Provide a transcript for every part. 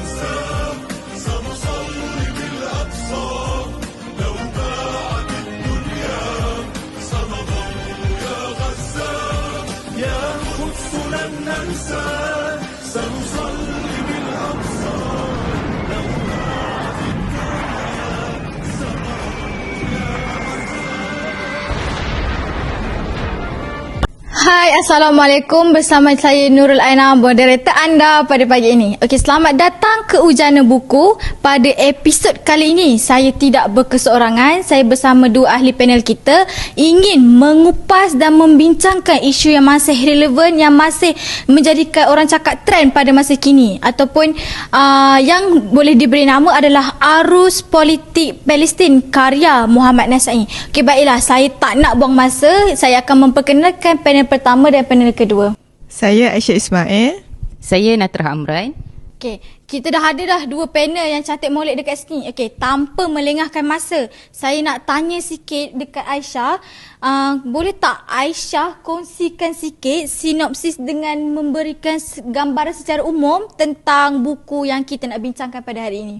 answer. Hai, Assalamualaikum. Bersama saya Nurul Aina, moderator anda pada pagi ini. Okey, selamat datang ke Ujana Buku. Pada episod kali ini, saya tidak berkeseorangan. Saya bersama dua ahli panel kita ingin mengupas dan membincangkan isu yang masih relevan, yang masih menjadikan orang cakap trend pada masa kini. Ataupun uh, yang boleh diberi nama adalah Arus Politik Palestin karya Muhammad Nasai. Okey, baiklah. Saya tak nak buang masa. Saya akan memperkenalkan panel pertama dan panel kedua. Saya Aisyah Ismail. Saya Natrah Amran. Okey, kita dah ada dah dua panel yang cantik molek dekat sini. Okey, tanpa melengahkan masa, saya nak tanya sikit dekat Aisyah. Uh, boleh tak Aisyah kongsikan sikit sinopsis dengan memberikan gambaran secara umum tentang buku yang kita nak bincangkan pada hari ini?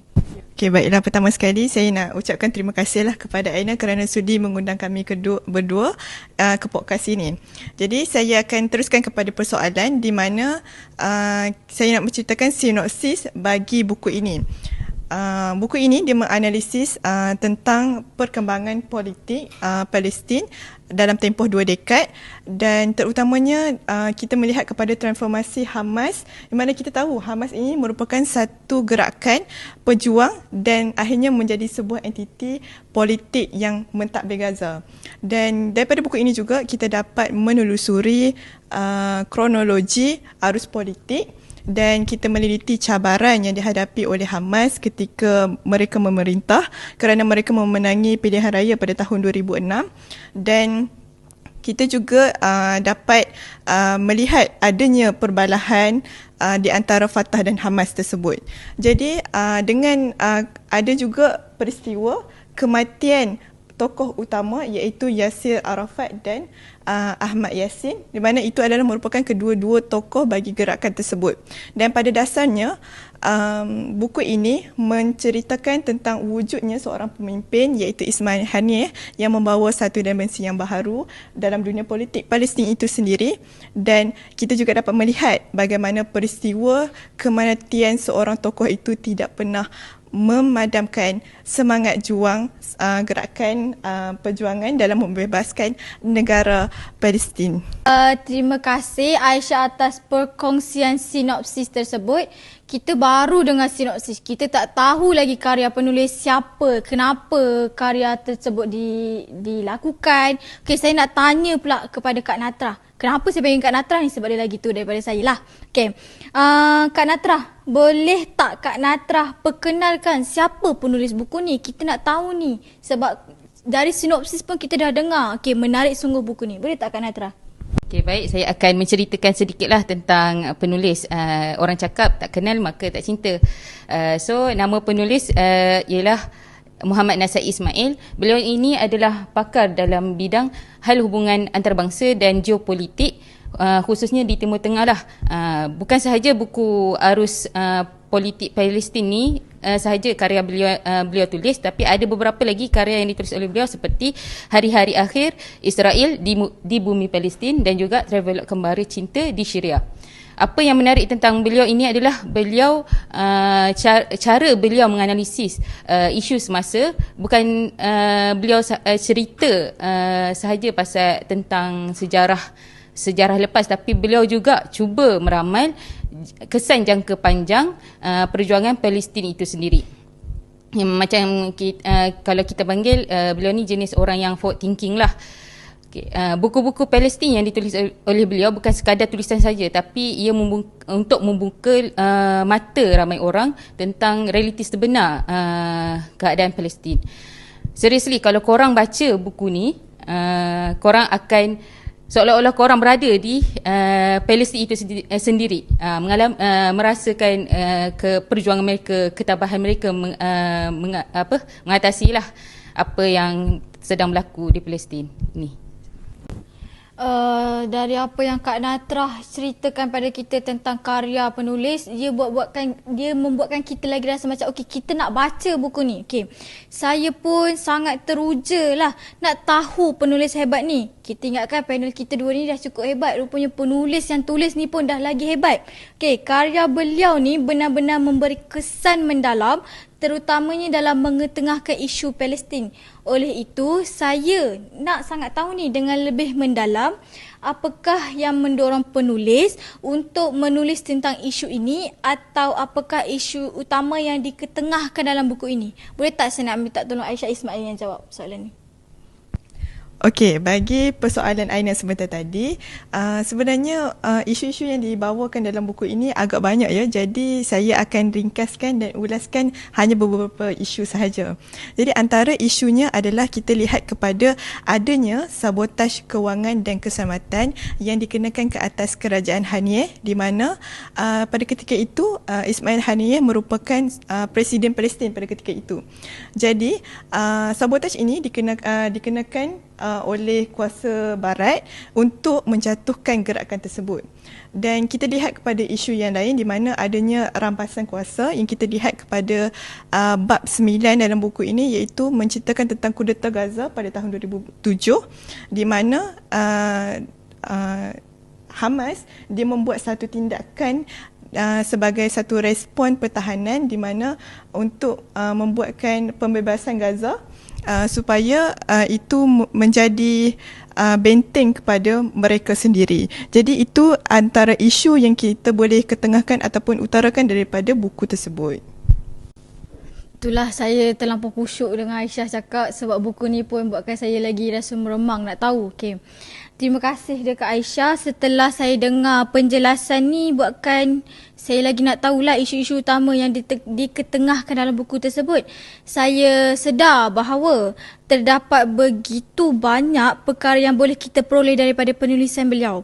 Okey, baiklah pertama sekali saya nak ucapkan terima kasihlah kepada Aina kerana sudi mengundang kami kedua berdua uh, ke podcast ini. Jadi saya akan teruskan kepada persoalan di mana uh, saya nak menceritakan sinopsis bagi buku ini. Uh, buku ini dia menganalisis uh, tentang perkembangan politik uh, Palestin dalam tempoh dua dekad dan terutamanya uh, kita melihat kepada transformasi Hamas di mana kita tahu Hamas ini merupakan satu gerakan pejuang dan akhirnya menjadi sebuah entiti politik yang mentadbir Gaza. Dan daripada buku ini juga kita dapat menelusuri uh, kronologi arus politik dan kita meneliti cabaran yang dihadapi oleh Hamas ketika mereka memerintah kerana mereka memenangi pilihan raya pada tahun 2006 dan kita juga uh, dapat uh, melihat adanya perbalahan uh, di antara Fatah dan Hamas tersebut. Jadi uh, dengan uh, ada juga peristiwa kematian tokoh utama iaitu Yasir Arafat dan uh, Ahmad Yassin di mana itu adalah merupakan kedua-dua tokoh bagi gerakan tersebut. Dan pada dasarnya um, buku ini menceritakan tentang wujudnya seorang pemimpin iaitu Ismail Haniyeh yang membawa satu dimensi yang baharu dalam dunia politik Palestin itu sendiri dan kita juga dapat melihat bagaimana peristiwa kematian seorang tokoh itu tidak pernah memadamkan semangat juang uh, gerakan uh, perjuangan dalam membebaskan negara Palestin. Uh, terima kasih Aisyah atas perkongsian sinopsis tersebut. Kita baru dengar sinopsis. Kita tak tahu lagi karya penulis siapa, kenapa karya tersebut di, dilakukan. Okey, saya nak tanya pula kepada Kak Natra. Kenapa saya panggil Kak Natra ni sebab dia lagi tu daripada saya lah. Okey. Uh, Kak Natra, boleh tak Kak Natra perkenalkan siapa penulis buku ni? Kita nak tahu ni sebab dari sinopsis pun kita dah dengar. Okey, menarik sungguh buku ni. Boleh tak Kak Natra? Okey, baik. Saya akan menceritakan sedikitlah tentang uh, penulis. Uh, orang cakap tak kenal maka tak cinta. Uh, so, nama penulis uh, ialah Muhammad Nasai Ismail. Beliau ini adalah pakar dalam bidang hal hubungan antarabangsa dan geopolitik uh, khususnya di Timur Tengah lah. Uh, bukan sahaja buku arus uh, politik Palestin ni uh, sahaja karya beliau uh, beliau tulis tapi ada beberapa lagi karya yang ditulis oleh beliau seperti Hari-hari akhir Israel di di bumi Palestin dan juga Travelog Kembara Cinta di Syria. Apa yang menarik tentang beliau ini adalah beliau uh, cara, cara beliau menganalisis uh, isu semasa bukan uh, beliau uh, cerita uh, sahaja pasal tentang sejarah sejarah lepas tapi beliau juga cuba meramal kesan jangka panjang uh, perjuangan Palestin itu sendiri. Macam kita, uh, kalau kita panggil uh, beliau ni jenis orang yang forward thinking lah. Okay, uh, buku-buku Palestin yang ditulis oleh beliau bukan sekadar tulisan saja tapi ia membuka, untuk membuka uh, mata ramai orang tentang realiti sebenar uh, keadaan Palestin. Seriously kalau korang baca buku ni, uh, korang akan seolah-olah korang berada di uh, Palestin itu sendiri, uh, sendiri uh, uh, merasakan uh, ke perjuangan mereka, ketabahan mereka meng, uh, meng, apa mengatasi lah apa yang sedang berlaku di Palestin ni. Uh, dari apa yang Kak Natrah ceritakan pada kita tentang karya penulis, dia buat-buatkan dia membuatkan kita lagi rasa macam okey kita nak baca buku ni. Okey. Saya pun sangat teruja lah nak tahu penulis hebat ni. Kita ingatkan panel kita dua ni dah cukup hebat. Rupanya penulis yang tulis ni pun dah lagi hebat. Okey, karya beliau ni benar-benar memberi kesan mendalam terutamanya dalam mengetengahkan isu Palestin. Oleh itu, saya nak sangat tahu ni dengan lebih mendalam apakah yang mendorong penulis untuk menulis tentang isu ini atau apakah isu utama yang diketengahkan dalam buku ini. Boleh tak saya nak minta tolong Aisyah Ismail yang jawab soalan ni? Okey, bagi persoalan Aina sebentar tadi, uh, sebenarnya uh, isu-isu yang dibawakan dalam buku ini agak banyak ya. Jadi saya akan ringkaskan dan ulaskan hanya beberapa isu sahaja. Jadi antara isunya adalah kita lihat kepada adanya sabotaj kewangan dan keselamatan yang dikenakan ke atas kerajaan Haniyeh di mana uh, pada ketika itu uh, Ismail Haniyeh merupakan uh, presiden Palestin pada ketika itu. Jadi uh, sabotaj ini dikena, uh, dikenakan uh, oleh kuasa barat untuk menjatuhkan gerakan tersebut. Dan kita lihat kepada isu yang lain di mana adanya rampasan kuasa yang kita lihat kepada uh, bab 9 dalam buku ini iaitu menceritakan tentang kudeta Gaza pada tahun 2007 di mana uh, uh, Hamas dia membuat satu tindakan Uh, sebagai satu respon pertahanan di mana untuk uh, membuatkan pembebasan Gaza uh, supaya uh, itu menjadi uh, benteng kepada mereka sendiri. Jadi itu antara isu yang kita boleh ketengahkan ataupun utarakan daripada buku tersebut. Itulah saya terlampau pusyuk dengan Aisyah cakap sebab buku ni pun buatkan saya lagi rasa meremang nak tahu. Okay. Terima kasih dekat Aisyah setelah saya dengar penjelasan ni buatkan saya lagi nak tahulah isu-isu utama yang diketengahkan dalam buku tersebut. Saya sedar bahawa terdapat begitu banyak perkara yang boleh kita peroleh daripada penulisan beliau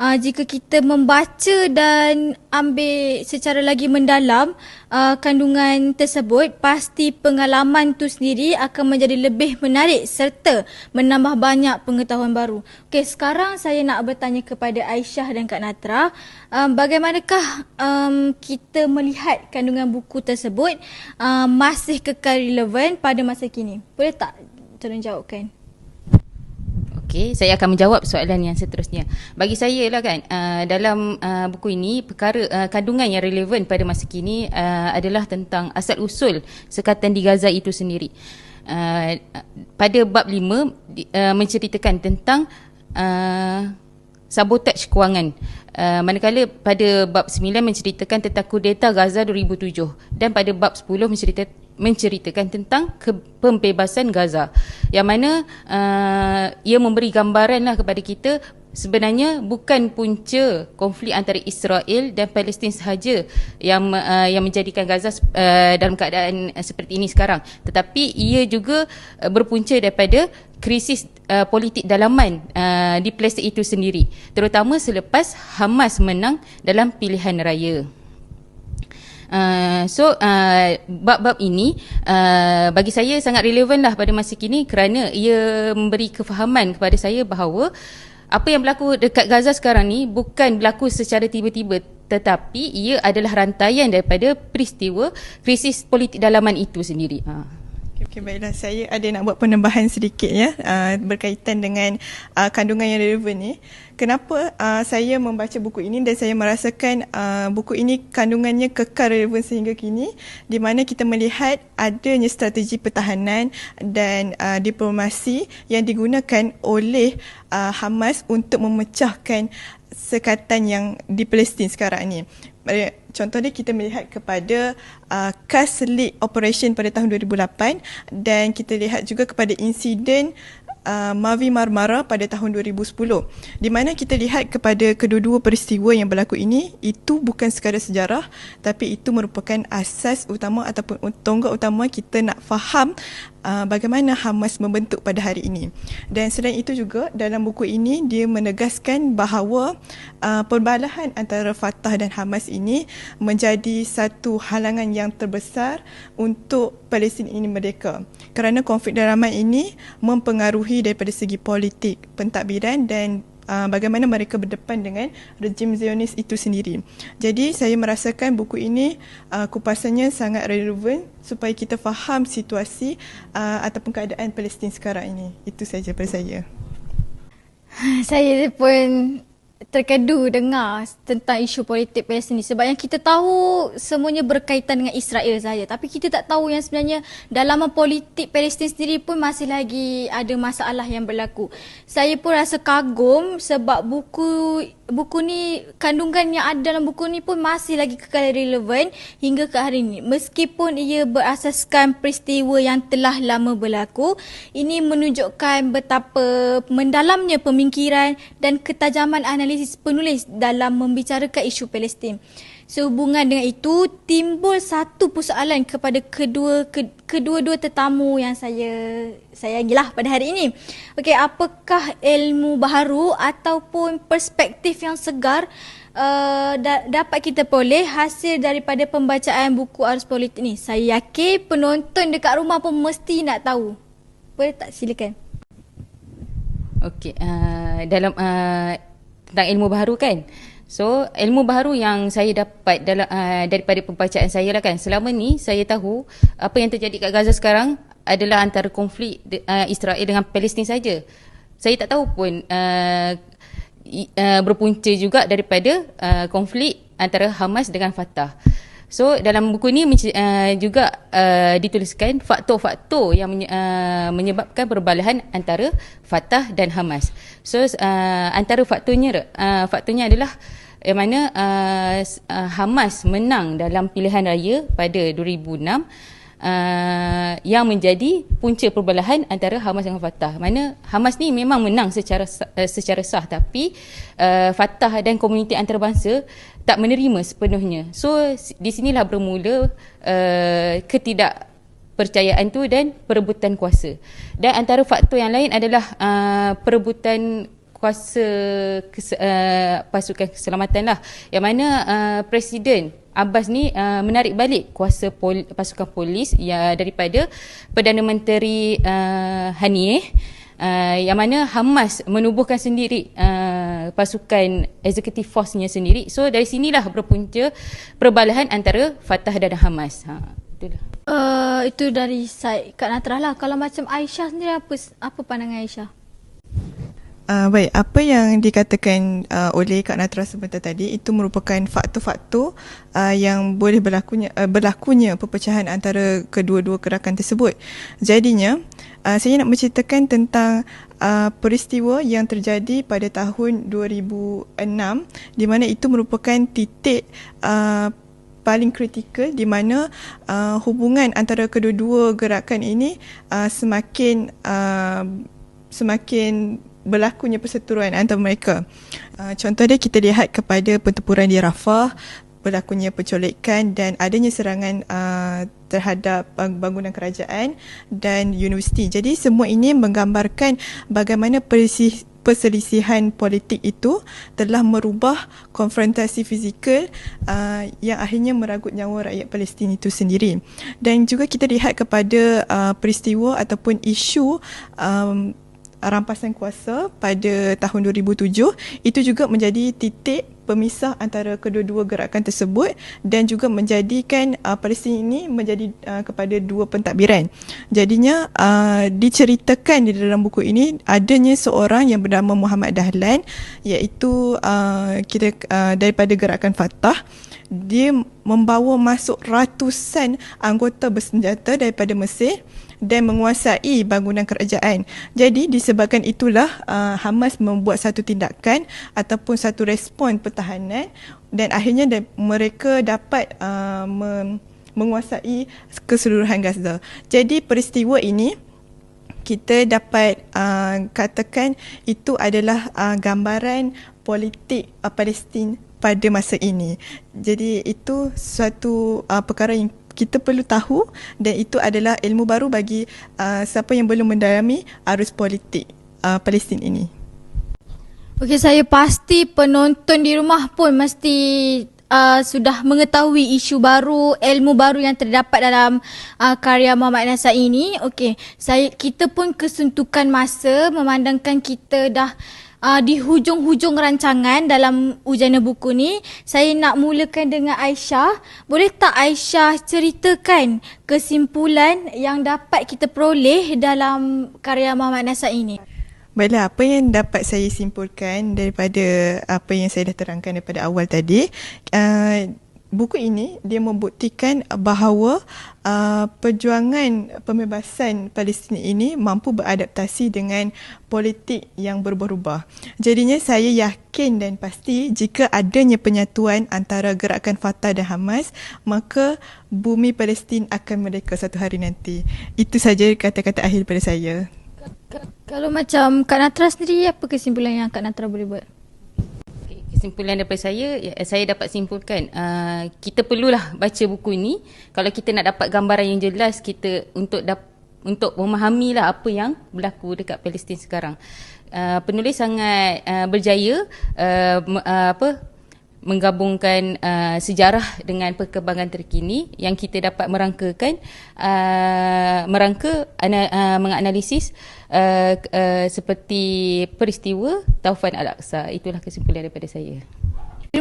uh, jika kita membaca dan ambil secara lagi mendalam uh, kandungan tersebut pasti pengalaman tu sendiri akan menjadi lebih menarik serta menambah banyak pengetahuan baru. Okey, sekarang saya nak bertanya kepada Aisyah dan Kak Natra, um, bagaimanakah um, kita melihat kandungan buku tersebut um, masih kekal relevan pada masa kini? Boleh tak tolong jawabkan? Okey, saya akan menjawab soalan yang seterusnya. Bagi saya lah kan, uh, dalam uh, buku ini perkara uh, kandungan yang relevan pada masa kini uh, adalah tentang asal usul sekatan di Gaza itu sendiri. Uh, pada bab 5 uh, menceritakan tentang uh, sabotaj kewangan. Uh, manakala pada bab 9 menceritakan tentang kudeta Gaza 2007 dan pada bab 10 menceritakan menceritakan tentang ke pembebasan Gaza. Yang mana uh, ia memberi gambaran lah kepada kita sebenarnya bukan punca konflik antara Israel dan Palestin sahaja yang uh, yang menjadikan Gaza uh, dalam keadaan uh, seperti ini sekarang. Tetapi ia juga uh, berpunca daripada krisis uh, politik dalaman uh, di Palestin itu sendiri. Terutama selepas Hamas menang dalam pilihan raya Uh, so uh, bab-bab ini uh, bagi saya sangat relevan lah pada masa kini kerana ia memberi kefahaman kepada saya bahawa apa yang berlaku dekat Gaza sekarang ni bukan berlaku secara tiba-tiba tetapi ia adalah rantaian daripada peristiwa krisis politik dalaman itu sendiri. Uh. Okay, baiklah. Saya ada nak buat penambahan sedikit ya uh, berkaitan dengan uh, kandungan yang relevan ni. Kenapa uh, saya membaca buku ini dan saya merasakan buku ini kandungannya kekal relevan sehingga kini di mana kita melihat adanya strategi pertahanan dan diplomasi yang digunakan oleh Hamas untuk memecahkan sekatan yang di Palestin sekarang ini contohnya kita melihat kepada uh, CAS League Operation pada tahun 2008 dan kita lihat juga kepada insiden uh, Mavi Marmara pada tahun 2010 di mana kita lihat kepada kedua-dua peristiwa yang berlaku ini itu bukan sekadar sejarah tapi itu merupakan asas utama ataupun tonggak utama kita nak faham uh, bagaimana Hamas membentuk pada hari ini. Dan selain itu juga dalam buku ini dia menegaskan bahawa uh, perbalahan antara Fatah dan Hamas ini menjadi satu halangan yang terbesar untuk Palestin ini merdeka. Kerana konflik dalaman ini mempengaruhi daripada segi politik, pentadbiran dan uh, bagaimana mereka berdepan dengan rejim Zionis itu sendiri. Jadi saya merasakan buku ini uh, kupasannya sangat relevan supaya kita faham situasi uh, ataupun keadaan Palestin sekarang ini. Itu saja daripada saya. Saya pun terkedu dengar tentang isu politik Palestin ni sebab yang kita tahu semuanya berkaitan dengan Israel saja tapi kita tak tahu yang sebenarnya dalam politik Palestin sendiri pun masih lagi ada masalah yang berlaku. Saya pun rasa kagum sebab buku buku ni kandungan yang ada dalam buku ni pun masih lagi kekal relevan hingga ke hari ini. Meskipun ia berasaskan peristiwa yang telah lama berlaku, ini menunjukkan betapa mendalamnya pemikiran dan ketajaman analisis penulis dalam membicarakan isu Palestin. Sehubungan dengan itu, timbul satu persoalan kepada kedua ke, kedua-dua tetamu yang saya sayangilah pada hari ini. Okey, apakah ilmu baharu ataupun perspektif yang segar uh, da- dapat kita peroleh hasil daripada pembacaan buku Arus Politik ni? Saya yakin penonton dekat rumah pun mesti nak tahu. Boleh tak silakan? Okey, uh, dalam uh, tentang ilmu baharu kan. So ilmu baharu yang saya dapat dalam uh, daripada pembacaan saya lah kan. Selama ni saya tahu apa yang terjadi kat Gaza sekarang adalah antara konflik uh, Israel dengan Palestin saja. Saya tak tahu pun uh, uh, berpunca juga daripada uh, konflik antara Hamas dengan Fatah. So dalam buku ni uh, juga uh, dituliskan faktor-faktor yang menye- uh, menyebabkan perbalahan antara Fatah dan Hamas. So uh, antara faktornya uh, faktornya adalah yang mana uh, uh, Hamas menang dalam pilihan raya pada 2006 uh, yang menjadi punca perbalahan antara Hamas dengan Fatah. Mana Hamas ni memang menang secara uh, secara sah tapi uh, Fatah dan komuniti antarabangsa tak menerima sepenuhnya. So di sinilah bermula uh, ketidak percayaan tu dan perebutan kuasa. Dan antara faktor yang lain adalah uh, perebutan kuasa kes, uh, pasukan keselamatan lah. Yang mana uh, Presiden Abbas ni uh, menarik balik kuasa pol, pasukan polis ya daripada Perdana Menteri uh, Haniyeh uh, yang mana Hamas menubuhkan sendiri uh, pasukan executive force-nya sendiri. So dari sinilah berpunca perbalahan antara Fatah dan Hamas. Ha itulah. Uh, itu dari side Kak Natrah lah. Kalau macam Aisyah sendiri apa apa pandangan Aisyah? Uh, baik, apa yang dikatakan uh, oleh Kak Natra sebentar tadi itu merupakan faktor-faktor uh, yang boleh berlakunya uh, berlakunya perpecahan antara kedua-dua gerakan tersebut. Jadinya, uh, saya nak menceritakan tentang uh, peristiwa yang terjadi pada tahun 2006 di mana itu merupakan titik uh, paling kritikal di mana uh, hubungan antara kedua-dua gerakan ini uh, semakin uh, semakin berlakunya perseteruan antara mereka. Uh, contoh dia kita lihat kepada pertempuran di Rafah, berlakunya penculikan dan adanya serangan uh, terhadap bangunan kerajaan dan universiti. Jadi semua ini menggambarkan bagaimana persis perselisihan politik itu telah merubah konfrontasi fizikal uh, yang akhirnya meragut nyawa rakyat Palestin itu sendiri. Dan juga kita lihat kepada uh, peristiwa ataupun isu um, rampasan kuasa pada tahun 2007 itu juga menjadi titik pemisah antara kedua-dua gerakan tersebut dan juga menjadikan uh, Palestin ini menjadi uh, kepada dua pentadbiran. Jadinya uh, diceritakan di dalam buku ini adanya seorang yang bernama Muhammad Dahlan iaitu uh, kita uh, daripada gerakan Fatah. Dia membawa masuk ratusan anggota bersenjata daripada Mesir dan menguasai bangunan kerajaan. Jadi disebabkan itulah uh, Hamas membuat satu tindakan ataupun satu respon pertahanan dan akhirnya da- mereka dapat uh, me- menguasai keseluruhan Gaza. Jadi peristiwa ini kita dapat uh, katakan itu adalah uh, gambaran politik uh, Palestin pada masa ini. Jadi itu suatu uh, perkara yang kita perlu tahu dan itu adalah ilmu baru bagi uh, siapa yang belum mendalami arus politik uh, Palestin ini. Okey, saya pasti penonton di rumah pun mesti uh, sudah mengetahui isu baru, ilmu baru yang terdapat dalam uh, karya Muhammad Nasai ini. Okey, saya kita pun kesuntukan masa memandangkan kita dah uh, di hujung-hujung rancangan dalam ujana buku ni, saya nak mulakan dengan Aisyah. Boleh tak Aisyah ceritakan kesimpulan yang dapat kita peroleh dalam karya Muhammad Nasar ini? Baiklah, apa yang dapat saya simpulkan daripada apa yang saya dah terangkan daripada awal tadi, uh, buku ini dia membuktikan bahawa uh, perjuangan pembebasan Palestin ini mampu beradaptasi dengan politik yang berubah-ubah. Jadinya saya yakin dan pasti jika adanya penyatuan antara gerakan Fatah dan Hamas, maka bumi Palestin akan merdeka satu hari nanti. Itu saja kata-kata akhir daripada saya. Kalau macam Kak Natra sendiri, apa kesimpulan yang Kak Natra boleh buat? Kesimpulan daripada saya, ya, saya dapat simpulkan uh, kita perlulah baca buku ini kalau kita nak dapat gambaran yang jelas kita untuk dap, untuk memahami lah apa yang berlaku dekat Palestin sekarang. Uh, penulis sangat uh, berjaya uh, uh, apa menggabungkan uh, sejarah dengan perkembangan terkini yang kita dapat merangkakan uh, merangka ana, uh, menganalisis uh, uh, seperti peristiwa Taufan Al-Aqsa. Itulah kesimpulan daripada saya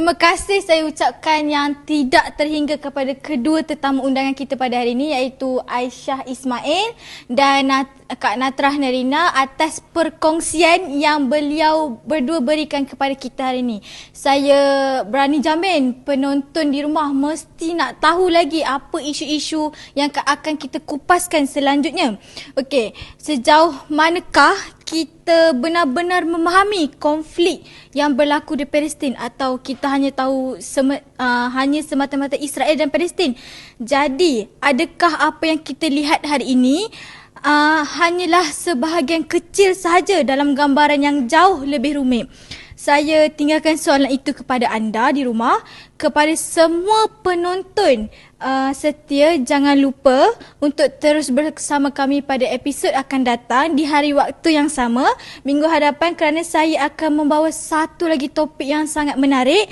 Terima kasih saya ucapkan yang tidak terhingga kepada kedua tetamu undangan kita pada hari ini iaitu Aisyah Ismail dan Kak Natrah Nerina atas perkongsian yang beliau berdua berikan kepada kita hari ini. Saya berani jamin penonton di rumah mesti nak tahu lagi apa isu-isu yang akan kita kupaskan selanjutnya. Okey, sejauh manakah kita benar-benar memahami konflik yang berlaku di Palestin atau kita hanya tahu sem- uh, hanya semata-mata Israel dan Palestin. Jadi, adakah apa yang kita lihat hari ini uh, hanyalah sebahagian kecil sahaja dalam gambaran yang jauh lebih rumit? Saya tinggalkan soalan itu kepada anda di rumah, kepada semua penonton uh, setia jangan lupa untuk terus bersama kami pada episod akan datang di hari waktu yang sama. Minggu hadapan kerana saya akan membawa satu lagi topik yang sangat menarik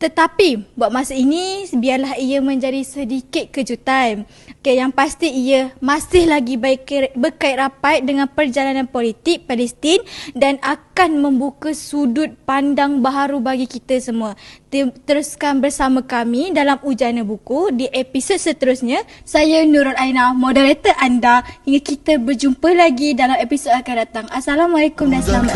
tetapi buat masa ini biarlah ia menjadi sedikit kejutan. Okay, yang pasti ia masih lagi baik, berkait rapat dengan perjalanan politik Palestin dan akan membuka sudut pandang baharu bagi kita semua. Teruskan bersama kami dalam Ujana Buku di episod seterusnya. Saya Nurul Aina, moderator anda hingga kita berjumpa lagi dalam episod akan datang. Assalamualaikum dan selamat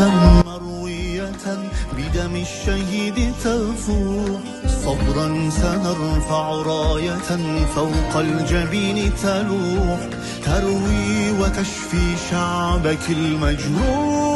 بدم الشهيد تفوح صبرا سنرفع راية فوق الجبين تلوح. تروي وتشفي شعبك المجروح.